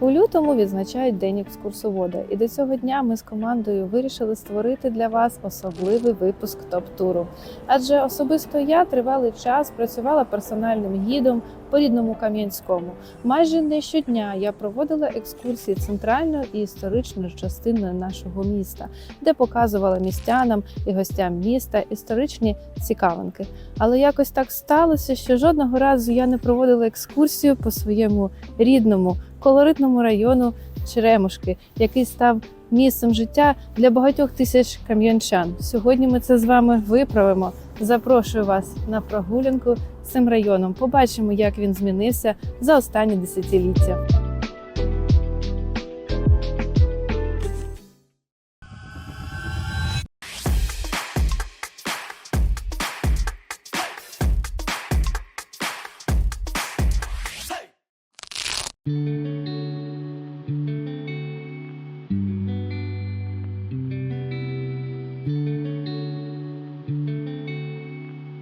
У лютому відзначають День екскурсовода, і до цього дня ми з командою вирішили створити для вас особливий випуск топ-туру. Адже особисто я тривалий час працювала персональним гідом по рідному Кам'янському. Майже не щодня я проводила екскурсії центральною і історичною частиною нашого міста, де показувала містянам і гостям міста історичні цікавинки. Але якось так сталося, що жодного разу я не проводила екскурсію по своєму рідному колоритному району Черемушки, який став місцем життя для багатьох тисяч кам'янчан. Сьогодні ми це з вами виправимо. Запрошую вас на прогулянку цим районом. Побачимо, як він змінився за останні десятиліття.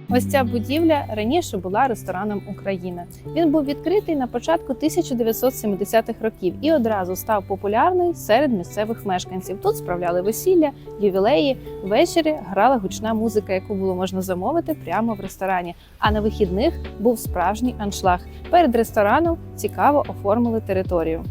Ось ця будівля раніше була рестораном Україна. Він був відкритий на початку 1970-х років і одразу став популярний серед місцевих мешканців. Тут справляли весілля, ювілеї. Ввечері грала гучна музика, яку було можна замовити прямо в ресторані. А на вихідних був справжній аншлаг. Перед рестораном цікаво оформили територію.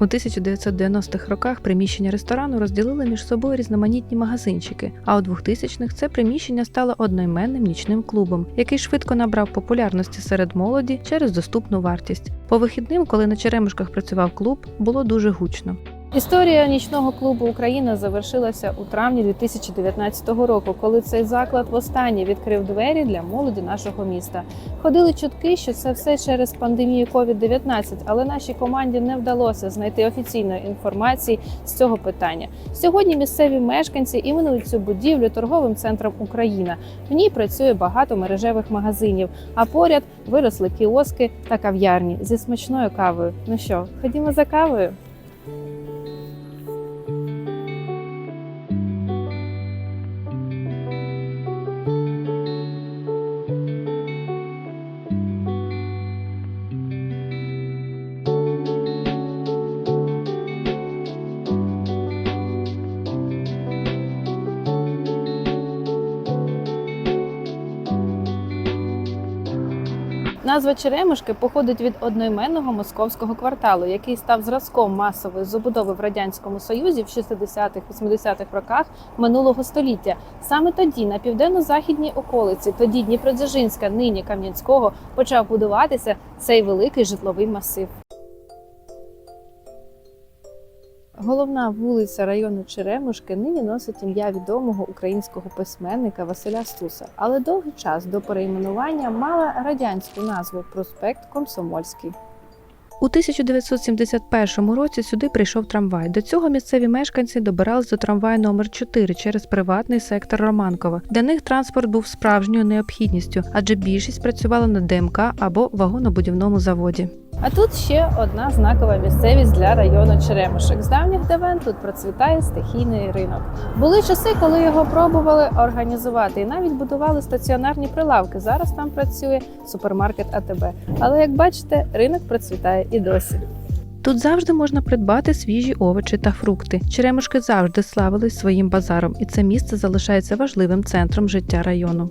У 1990-х роках приміщення ресторану розділили між собою різноманітні магазинчики. А у 2000-х це приміщення стало одноіменним нічним клубом, який швидко набрав популярності серед молоді через доступну вартість. По вихідним, коли на Черемушках працював клуб, було дуже гучно. Історія нічного клубу Україна завершилася у травні 2019 року, коли цей заклад востаннє відкрив двері для молоді нашого міста. Ходили чутки, що це все через пандемію COVID-19, але нашій команді не вдалося знайти офіційної інформації з цього питання. Сьогодні місцеві мешканці іменують цю будівлю торговим центром Україна. В ній працює багато мережевих магазинів, а поряд виросли кіоски та кав'ярні зі смачною кавою. Ну що, ходімо за кавою? Назва Черемушки походить від одноіменного московського кварталу, який став зразком масової забудови в радянському союзі в 60-80-х роках минулого століття. Саме тоді на південно-західній околиці, тоді Дніпродзержинська, нині Кам'янського, почав будуватися цей великий житловий масив. Головна вулиця району Черемушки нині носить ім'я відомого українського письменника Василя Стуса, але довгий час до перейменування мала радянську назву проспект Комсомольський. У 1971 році сюди прийшов трамвай. До цього місцеві мешканці добирались до трамваю номер 4 через приватний сектор Романкова. Для них транспорт був справжньою необхідністю, адже більшість працювала на ДМК або вагонобудівному заводі. А тут ще одна знакова місцевість для району Черемушек. З давніх давен тут процвітає стихійний ринок. Були часи, коли його пробували організувати і навіть будували стаціонарні прилавки. Зараз там працює супермаркет АТБ. Але як бачите, ринок процвітає і досі. Тут завжди можна придбати свіжі овочі та фрукти. Черемушки завжди славились своїм базаром, і це місце залишається важливим центром життя району.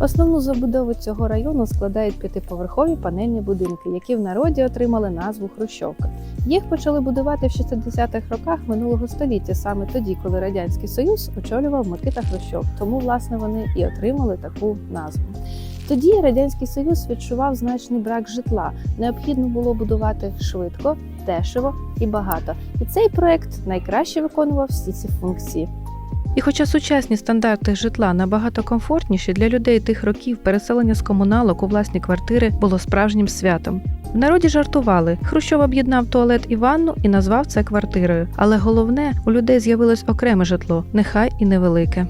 Основну забудову цього району складають п'ятиповерхові панельні будинки, які в народі отримали назву Хрущовка. Їх почали будувати в 60-х роках минулого століття, саме тоді, коли радянський союз очолював Микита Хрущов. Тому власне вони і отримали таку назву. Тоді радянський союз відчував значний брак житла. Необхідно було будувати швидко, дешево і багато. І цей проект найкраще виконував всі ці функції. І хоча сучасні стандарти житла набагато комфортніші для людей тих років, переселення з комуналок у власні квартири було справжнім святом. В народі жартували. Хрущов об'єднав туалет і ванну і назвав це квартирою. Але головне, у людей з'явилось окреме житло, нехай і невелике.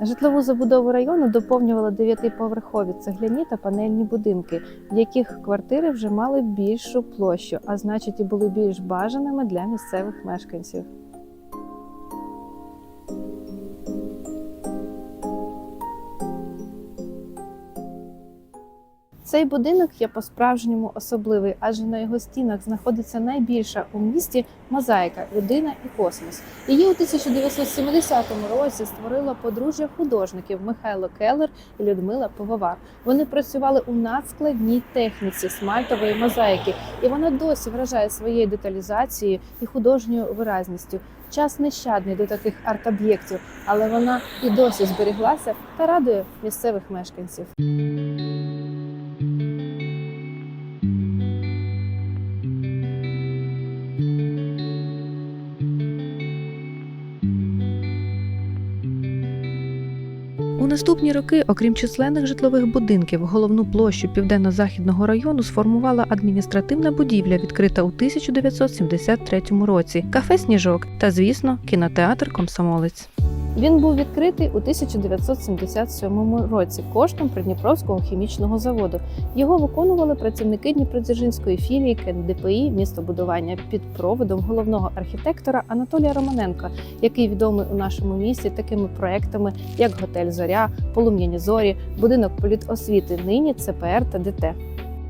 Житлову забудову району доповнювали дев'ятиповерхові цегляні та панельні будинки, в яких квартири вже мали більшу площу, а значить і були більш бажаними для місцевих мешканців. Цей будинок є по-справжньому особливий, адже на його стінах знаходиться найбільша у місті мозаїка Людина і космос. Її у 1970 році створило подружжя художників Михайло Келлер і Людмила Пивовар. Вони працювали у надскладній техніці смальтової мозаїки, і вона досі вражає своєю деталізацією і художньою виразністю. Час нещадний до таких арт-об'єктів, але вона і досі зберіглася та радує місцевих мешканців. Наступні роки, окрім численних житлових будинків, головну площу південно-західного району сформувала адміністративна будівля, відкрита у 1973 році, кафе Сніжок та, звісно, кінотеатр Комсомолець. Він був відкритий у 1977 році коштом Придніпровського хімічного заводу. Його виконували працівники Дніпродзержинської філії КНДПІ містобудування під проводом головного архітектора Анатолія Романенка, який відомий у нашому місті такими проектами, як готель Зоря, Полум'яні зорі, будинок політосвіти, нині ЦПР та ДТ.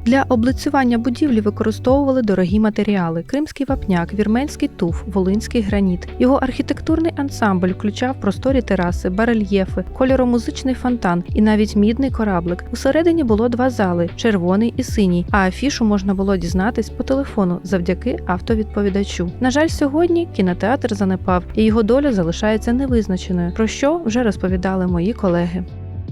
Для облицювання будівлі використовували дорогі матеріали: кримський вапняк, вірменський туф, волинський граніт. Його архітектурний ансамбль включав просторі тераси, барельєфи, кольоромузичний фонтан і навіть мідний кораблик. Усередині було два зали червоний і синій. А афішу можна було дізнатись по телефону завдяки автовідповідачу. На жаль, сьогодні кінотеатр занепав, і його доля залишається невизначеною, про що вже розповідали мої колеги.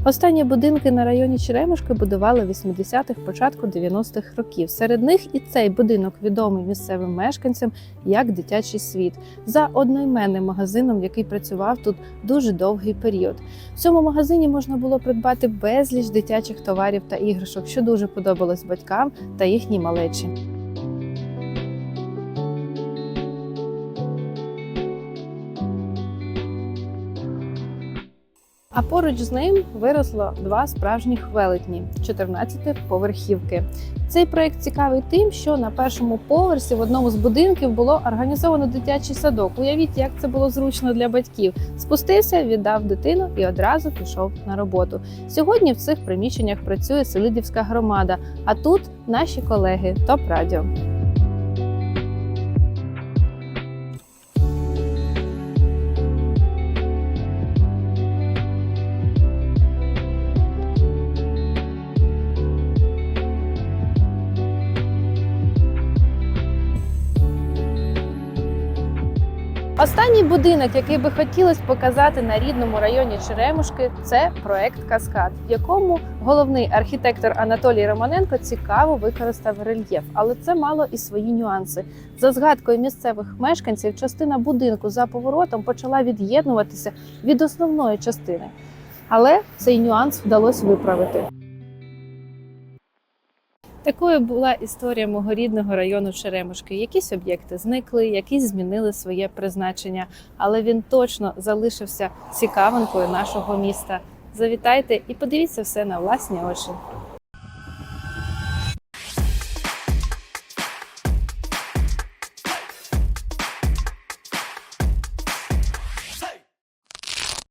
Останні будинки на районі Черемушки будували в 80-х, початку 90-х років. Серед них і цей будинок відомий місцевим мешканцям як дитячий світ за одноіменним магазином, який працював тут дуже довгий період. В цьому магазині можна було придбати безліч дитячих товарів та іграшок, що дуже подобалось батькам та їхній малечі. А поруч з ним виросло два справжніх велетні 14 поверхівки. Цей проект цікавий тим, що на першому поверсі в одному з будинків було організовано дитячий садок. Уявіть, як це було зручно для батьків. Спустився, віддав дитину і одразу пішов на роботу. Сьогодні в цих приміщеннях працює Селидівська громада. А тут наші колеги Топ Радіо. Останній будинок, який би хотілося показати на рідному районі Черемушки, це проект Каскад, в якому головний архітектор Анатолій Романенко цікаво використав рельєф, але це мало і свої нюанси. За згадкою місцевих мешканців, частина будинку за поворотом почала від'єднуватися від основної частини. Але цей нюанс вдалося виправити. Такою була історія мого рідного району Черемушки. Якісь об'єкти зникли, якісь змінили своє призначення, але він точно залишився цікавинкою нашого міста. Завітайте і подивіться все на власні очі.